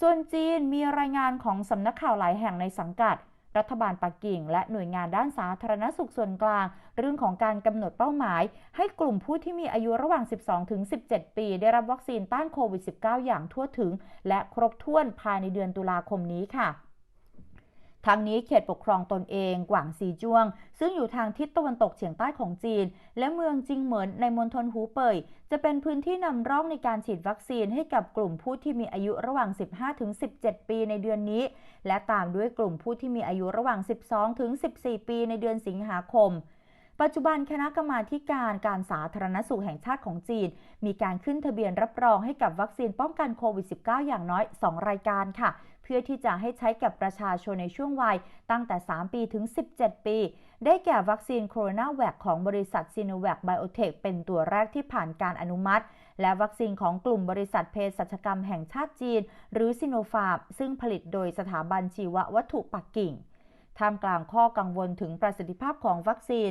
ส่วนจีนมีรายงานของสำนักข่าวหลายแห่งในสังกัด รัฐบาลปักกิ่ง และหน่วยงานด้านสาธารณสุขส่วนกลาง เรื่องของการกำหนดเป้าหมาย ให้กลุ่มผู้ที่มีอายุระหว่าง 12-17 ปี ได้รับวัคซีนต้านโควิด -19 อย่างทั่วถึง และครบถ้วนภายในเดือนตุลาคมนี้ค่ะ ทั้งนี้เขตปกครองตนเองกวางซีจ้วง ซึ่งอยู่ทางทิศตะวันตกเฉียงใต้ของจีน และเมืองจิงเหมินในมณฑลหูเป่ยจะเป็นพื้นที่นำร่องในการฉีดวัคซีนให้กับกลุ่มผู้ที่มีอายุระหว่าง 15-17 ปีในเดือนนี้ และตามด้วยกลุ่มผู้ที่มีอายุระหว่าง 12-14 ปีในเดือนสิงหาคมปัจจุบันคณะกรรมาการการสาธารณสุขแห่งชาติของจีน มีการขึ้นทะเบียนรับรองให้กับวัคซีนป้องกันโควิด -19 อย่างน้อย 2 รายการค่ะ พื่อที่จะให้ใช้กับประชาชนในช่วงวัยตั้งแต่ 3 ปีถึง 17 ปี ได้แก่วัคซีนโคโรนาแวคของบริษัทซีโนแวคไบโอเทคเป็นตัวแรกที่ผ่านการอนุมัติ และวัคซีนของกลุ่มบริษัทเภสัชกรรมแห่งชาติจีน หรือซิโนฟาร์มซึ่งผลิตโดยสถาบันชีววัตถุปักกิ่งท่ามกลางข้อกังวลถึงประสิทธิภาพของวัคซีน